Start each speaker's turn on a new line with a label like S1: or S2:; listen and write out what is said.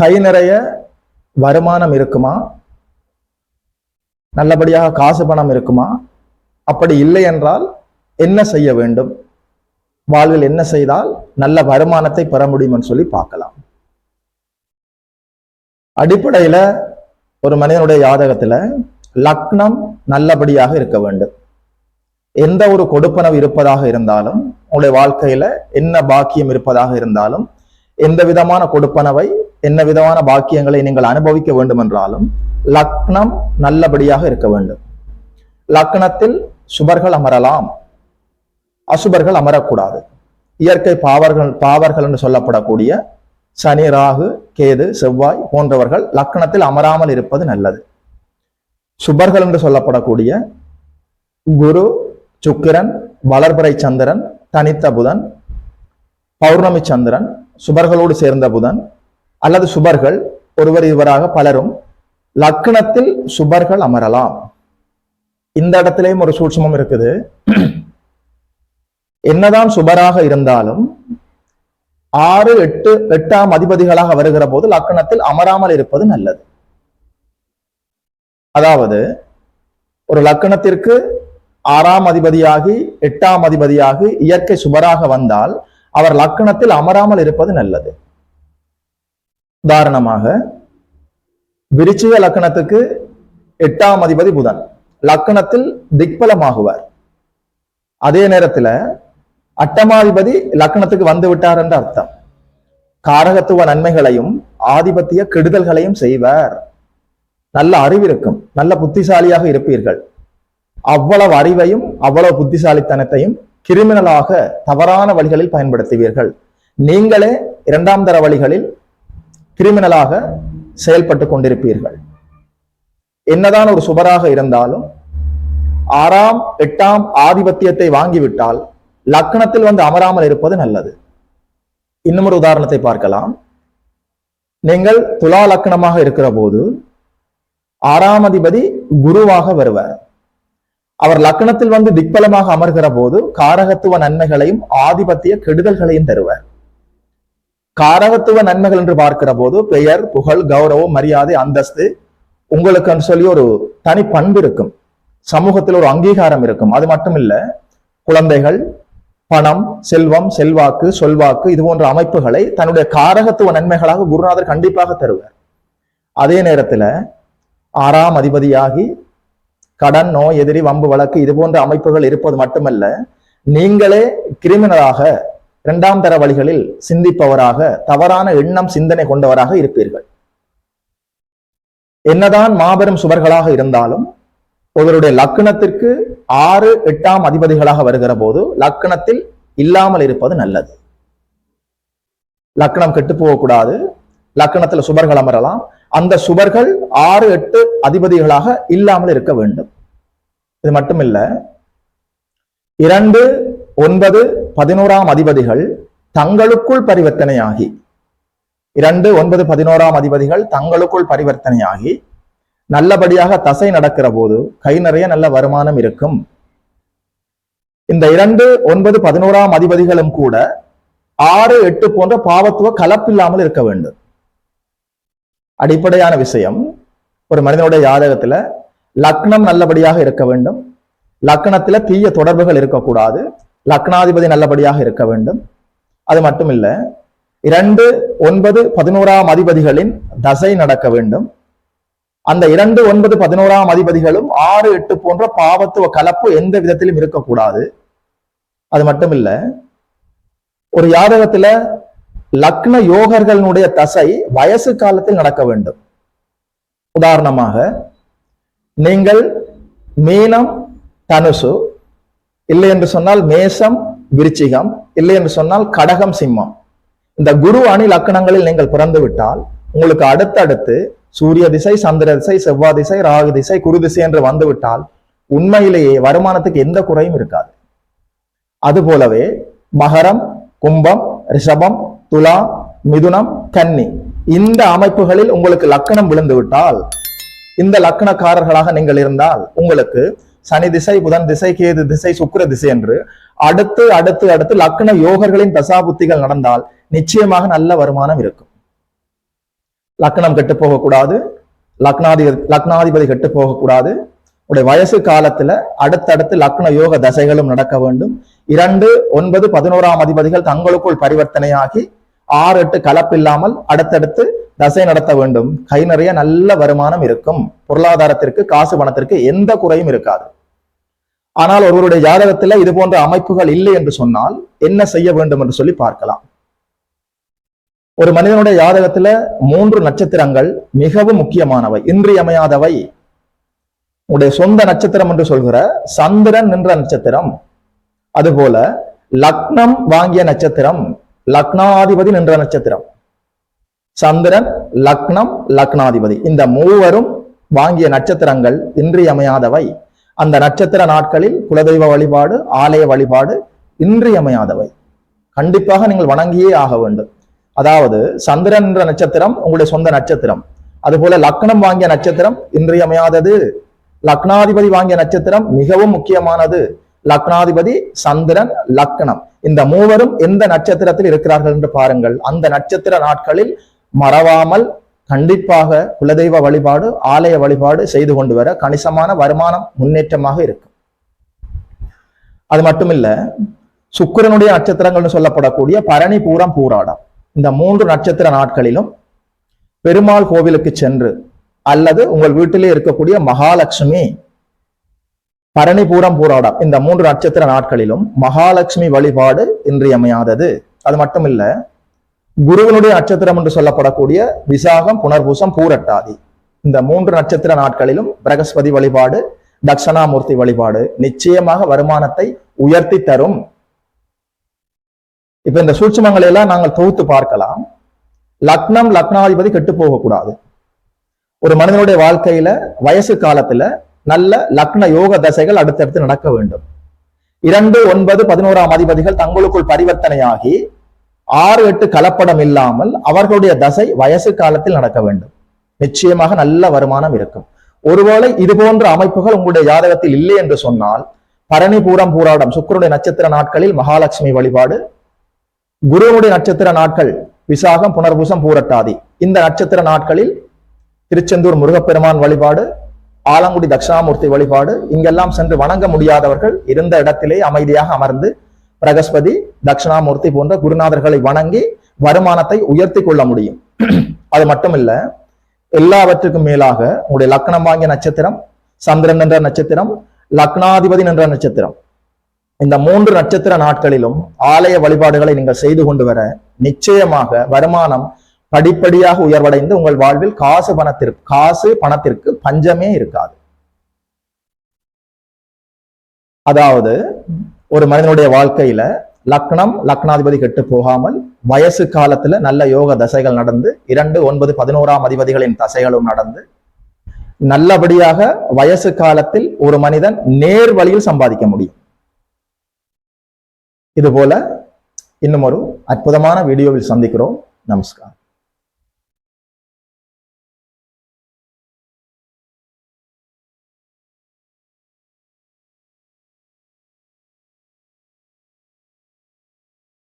S1: கை நிறைய வருமானம் இருக்குமா? நல்லபடியாக காசு பணம் இருக்குமா? அப்படி இல்லை என்றால் என்ன செய்ய வேண்டும்? வாழ்வில் என்ன செய்தால் நல்ல வருமானத்தை பெற முடியும்னு சொல்லி பார்க்கலாம். அடிப்படையில ஒரு மனிதனுடைய ஜாதகத்துல லக்னம் நல்லபடியாக இருக்க வேண்டும். எந்த ஒரு கொடுப்பனவு இருப்பதாக இருந்தாலும் உங்களுடைய வாழ்க்கையில என்ன பாக்கியம் இருப்பதாக இருந்தாலும் எந்த விதமான கொடுப்பனவை என்ன விதமான பாக்கியங்களை நீங்கள் அனுபவிக்க வேண்டும் என்றாலும் லக்னம் நல்லபடியாக இருக்க வேண்டும். லக்னத்தில் சுபர்கள் அமரலாம். அசுபர்கள் அமரக்கூடாது. இயற்கை பாவர்கள் பாவர்கள் என்று சொல்லப்படக்கூடிய சனி ராகு கேது செவ்வாய் போன்றவர்கள் லக்னத்தில் அமராமல் இருப்பது நல்லது. சுபர்கள் என்று சொல்லப்படக்கூடிய குரு சுக்கிரன் வளர்பறை சந்திரன் தனித்த புதன் பௌர்ணமி சந்திரன் சுபர்களோடு சேர்ந்த புதன் அல்லது சுபர்கள் ஒருவர் இருவராக பலரும் லக்னத்தில் சுபர்கள் அமரலாம். இந்த இடத்திலேயும் ஒரு சூட்சமம் இருக்குது. என்னதான் சுபராக இருந்தாலும் ஆறு எட்டு எட்டாம் அதிபதிகளாக வருகிற போது லக்கணத்தில் அமராமல் இருப்பது நல்லது. அதாவது ஒரு லக்கணத்திற்கு ஆறாம் அதிபதியாகி எட்டாம் அதிபதியாகி இயற்கை சுபராக வந்தால் அவர் லக்கணத்தில் அமராமல் இருப்பது நல்லது. உதாரணமாக விருச்சிக லக்கணத்துக்கு எட்டாம் அதிபதி புதன். லக்கணத்தில் திக்பலமாகுவார். அதே நேரத்தில் அட்டமாதிபதி லக்னத்துக்கு வந்து விட்டார் என்ற அர்த்தம். காரகத்துவ நன்மைகளையும் ஆதிபத்திய கெடுதல்களையும் செய்வார். நல்ல அறிவு இருக்கும். நல்ல புத்திசாலியாக இருப்பீர்கள். அவ்வளவு அறிவையும் அவ்வளவு புத்திசாலித்தனத்தையும் கிரிமினலாக தவறான வழிகளில் பயன்படுத்துவீர்கள். நீங்களே இரண்டாம் தர வழிகளில் கிரிமினலாக செயல்பட்டு கொண்டிருப்பீர்கள். என்னதான் ஒரு சுபராக இருந்தாலும் ஆறாம் எட்டாம் ஆதிபத்தியத்தை வாங்கிவிட்டால் லக்கணத்தில் வந்து அமராமல் இருப்பது நல்லது. இன்னும் ஒரு உதாரணத்தை பார்க்கலாம். நீங்கள் துலா லக்கணமாக இருக்கிற போது ஆறாம் அதிபதி குருவாக வருவார். அவர் லக்கணத்தில் வந்து திக்பலமாக அமர்கிற போது காரகத்துவ நன்மைகளையும் ஆதிபத்திய கெடுதல்களையும் தருவார். காரகத்துவ நன்மைகள் என்று பார்க்கிற போது பெயர் புகழ் கௌரவம் மரியாதை அந்தஸ்து உங்களுக்கு சொல்லி ஒரு தனி பண்பு இருக்கும். சமூகத்தில் ஒரு அங்கீகாரம் இருக்கும். அது மட்டும் இல்ல குழந்தைகள் பணம் செல்வம் செல்வாக்கு சொல்வாக்கு இது போன்ற அமைப்புகளை தன்னுடைய காரகத்துவ நன்மைகளாக குருநாதர் கண்டிப்பாக தருவார். அதே நேரத்துல ஆறாம் அதிபதியாகி கடன் நோய் எதிரி வம்பு வழக்கு இது போன்ற அமைப்புகள் இருப்பது மட்டுமல்ல நீங்களே கிரிமினலாக இரண்டாம் தர வழிகளில் சிந்திப்பவராக தவறான எண்ணம் சிந்தனை கொண்டவராக இருப்பீர்கள். என்னதான் மாபெரும் சுவர்களாக இருந்தாலும் ஒருவருடைய லக்கணத்திற்கு ஆறு எட்டாம் அதிபதிகளாக வருகிற போது லக்கணத்தில் இல்லாமல் இருப்பது நல்லது. லக்கணம் கெட்டு போகக்கூடாது. லக்கணத்துல சுபர்கள் அமரலாம். அந்த சுபர்கள் ஆறு எட்டு அதிபதிகளாக இல்லாமல் இருக்க வேண்டும். இது மட்டுமில்ல இரண்டு ஒன்பது பதினோராம் அதிபதிகள் தங்களுக்குள் பரிவர்த்தனையாகி. இரண்டு ஒன்பது பதினோராம் அதிபதிகள் தங்களுக்குள் பரிவர்த்தனையாகி. நல்லபடியாக தசை நடக்கிற போது கை நிறைய நல்ல வருமானம் இருக்கும். இந்த இரண்டு ஒன்பது பதினோராம் அதிபதிகளும் கூட ஆறு எட்டு போன்ற பாவத்துவ கலப்பில்லாமல் இருக்க வேண்டும். அடிப்படையான விஷயம் ஒரு மனிதனுடைய ஜாதகத்துல லக்னம் நல்லபடியாக இருக்க வேண்டும். லக்னத்துல தீய தொடர்புகள் இருக்கக்கூடாது. லக்னாதிபதி நல்லபடியாக இருக்க வேண்டும். அது மட்டும் இல்லை இரண்டு ஒன்பது பதினோராம் அதிபதிகளின் தசை நடக்க வேண்டும். அந்த இரண்டு ஒன்பது பதினோராம் அதிபதிகளும் ஆறு எட்டு போன்ற பாவத்துவ கலப்பு எந்த விதத்திலும் இருக்கக்கூடாது. அது மட்டும் இல்ல ஒரு யாதகத்துல லக்ன யோகர்களுடைய தசை வயசு காலத்தில் நடக்க வேண்டும். உதாரணமாக நீங்கள் மீனம் தனுசு இல்லை என்று சொன்னால் மேசம் விருச்சிகம். இல்லை என்று சொன்னால் கடகம் சிம்மம். இந்த குரு அணி லக்கணங்களில் நீங்கள் பிறந்து விட்டால் உங்களுக்கு அடுத்தடுத்து சூரிய திசை சந்திர திசை செவ்வாய் திசை ராகு திசை குரு திசை என்று வந்துவிட்டால் உண்மையிலேயே வருமானத்துக்கு எந்த குறையும் இருக்காது. அது போலவே மகரம் கும்பம் ரிஷபம் துலா மிதுனம் கன்னி. இந்த அமைப்புகளில் உங்களுக்கு லக்கணம் விழுந்து விட்டால் இந்த லக்கணக்காரர்களாக நீங்கள் இருந்தால் உங்களுக்கு சனி திசை புதன் திசை கேது திசை சுக்கர திசை என்று அடுத்து அடுத்து அடுத்து லக்ன யோகர்களின் தசாபுத்திகள் நடந்தால் நிச்சயமாக நல்ல வருமானம் இருக்கும். லக்னம் கெட்டு போகக்கூடாது. லக்னாதி லக்னாதிபதி கெட்டு போகக்கூடாது. உடைய வயசு காலத்துல அடுத்தடுத்து லக்ன யோக தசைகளும் நடக்க வேண்டும். இரண்டு ஒன்பது பதினோராம் அதிபதிகள் தங்களுக்குள் பரிவர்த்தனையாகி ஆறு எட்டு கலப்பில்லாமல் அடுத்தடுத்து தசை நடத்த வேண்டும். கை நிறைய நல்ல வருமானம் இருக்கும். பொருளாதாரத்திற்கு காசு பணத்திற்கு எந்த குறையும் இருக்காது. ஆனால் ஒருவருடைய ஜாதகத்துல இது போன்ற அமைப்புகள் இல்லை என்று சொன்னால் என்ன செய்ய வேண்டும் என்று சொல்லி பார்க்கலாம். ஒரு மனிதனுடைய ஜாதகத்துல மூன்று நட்சத்திரங்கள் மிகவும் முக்கியமானவை இன்றியமையாதவை. உடைய சொந்த நட்சத்திரம் என்று சொல்கிற சந்திரன் நின்ற நட்சத்திரம். அதுபோல லக்னம் வாங்கிய நட்சத்திரம். லக்னாதிபதி நின்ற நட்சத்திரம். சந்திரன் லக்னம் லக்னாதிபதி. இந்த மூவரும் வாங்கிய நட்சத்திரங்கள் இன்றியமையாதவை. அந்த நட்சத்திர நாட்களில் குலதெய்வ வழிபாடு ஆலய வழிபாடு இன்றியமையாதவை. கண்டிப்பாக நீங்கள் வணங்கியே ஆக வேண்டும். அதாவது சந்திரன் என்ற நட்சத்திரம் உங்களுடைய சொந்த நட்சத்திரம். அதுபோல லக்னம் வாங்கிய நட்சத்திரம் இன்றியமையாதது. லக்னாதிபதி வாங்கிய நட்சத்திரம் மிகவும் முக்கியமானது. லக்னாதிபதி சந்திரன் லக்னம். இந்த மூவரும் எந்த நட்சத்திரத்தில் இருக்கிறார்கள் என்று பாருங்கள். அந்த நட்சத்திர நாட்களில் மறவாமல் கண்டிப்பாக குலதெய்வ வழிபாடு ஆலய வழிபாடு செய்து கொண்டு வர கணிசமான வருமானம் முன்னேற்றமாக இருக்கும். அது மட்டுமில்ல சுக்கிரனுடைய நட்சத்திரங்கள்னு சொல்லப்படக்கூடிய பரணி பூரம் பூராடம். இந்த மூன்று நட்சத்திர நாட்களிலும் பெருமாள் கோவிலுக்கு சென்று அல்லது உங்கள் வீட்டிலே இருக்கக்கூடிய மகாலட்சுமி பரணிபூரம் பூராடம் இந்த மூன்று நட்சத்திர நாட்களிலும் மகாலட்சுமி வழிபாடு இன்றியமையாதது. அது மட்டும் இல்ல குருவனுடைய நட்சத்திரம் என்று சொல்லப்படக்கூடிய விசாகம் புனர்பூசம் பூரட்டாதி. இந்த மூன்று நட்சத்திர நாட்களிலும் பிரகஸ்பதி வழிபாடு தட்சணாமூர்த்தி வழிபாடு நிச்சயமாக வருமானத்தை உயர்த்தி தரும். இப்ப இந்த சூட்சுமங்களை எல்லாம் நாங்கள் தொகுத்து பார்க்கலாம். லக்னம் லக்னாதிபதி கெட்டு போகக்கூடாது. ஒரு மனிதனுடைய வாழ்க்கையில வயசு காலத்துல நல்ல லக்ன யோக தசைகள் அடுத்தடுத்து நடக்க வேண்டும். இரண்டு ஒன்பது பதினோராம் அதிபதிகள் தங்களுக்குள் பரிவர்த்தனையாகி ஆறு எட்டு கலப்படம் இல்லாமல் அவர்களுடைய தசை வயசு காலத்தில் நடக்க வேண்டும். நிச்சயமாக நல்ல வருமானம் இருக்கும். ஒருவேளை இது போன்ற அமைப்புகள் உங்களுடைய ஜாதகத்தில் இல்லை என்று சொன்னால் பரணி பூரம் பூராடம் சுக்கருடைய நட்சத்திர நாட்களில் மகாலட்சுமி வழிபாடு குருவனுடைய நட்சத்திர நாட்கள் விசாகம் புனர்பூசம் பூரட்டாதி. இந்த நட்சத்திர நாட்களில் திருச்செந்தூர் முருகப்பெருமான் வழிபாடு ஆலங்குடி தட்சிணாமூர்த்தி வழிபாடு. இங்கெல்லாம் சென்று வணங்க முடியாதவர்கள் இருந்த இடத்திலே அமைதியாக அமர்ந்து பிரகஸ்பதி தட்சிணாமூர்த்தி போன்ற குருநாதர்களை வணங்கி வருமானத்தை உயர்த்தி கொள்ள முடியும். அது மட்டுமில்ல எல்லாவற்றுக்கும் மேலாக உங்களுடைய லக்னம் வாங்கிய நட்சத்திரம் சந்திரன் என்ற நட்சத்திரம் லக்னாதிபதி என்ற நட்சத்திரம். இந்த மூன்று நட்சத்திர நாட்களிலும் ஆலய வழிபாடுகளை நீங்கள் செய்து கொண்டு வர நிச்சயமாக வருமானம் படிப்படியாக உயர்வடைந்து உங்கள் வாழ்வில் காசு பணத்திற்கு காசு பணத்திற்கு பஞ்சமே இருக்காது. அதாவது ஒரு மனிதனுடைய வாழ்க்கையில லக்னம் லக்னாதிபதி கெட்டு போகாமல் வயசு காலத்துல நல்ல யோக தசைகள் நடந்து இரண்டு ஒன்பது பதினோராம் அதிபதிகளின் தசைகளும் நடந்து நல்லபடியாக வயசு காலத்தில் ஒரு மனிதன் நேர் வழியில் சம்பாதிக்க முடியும். இதுபோல இன்னும் ஒரு அற்புதமான வீடியோவில் சந்திக்கிறோம். நமஸ்காரம்.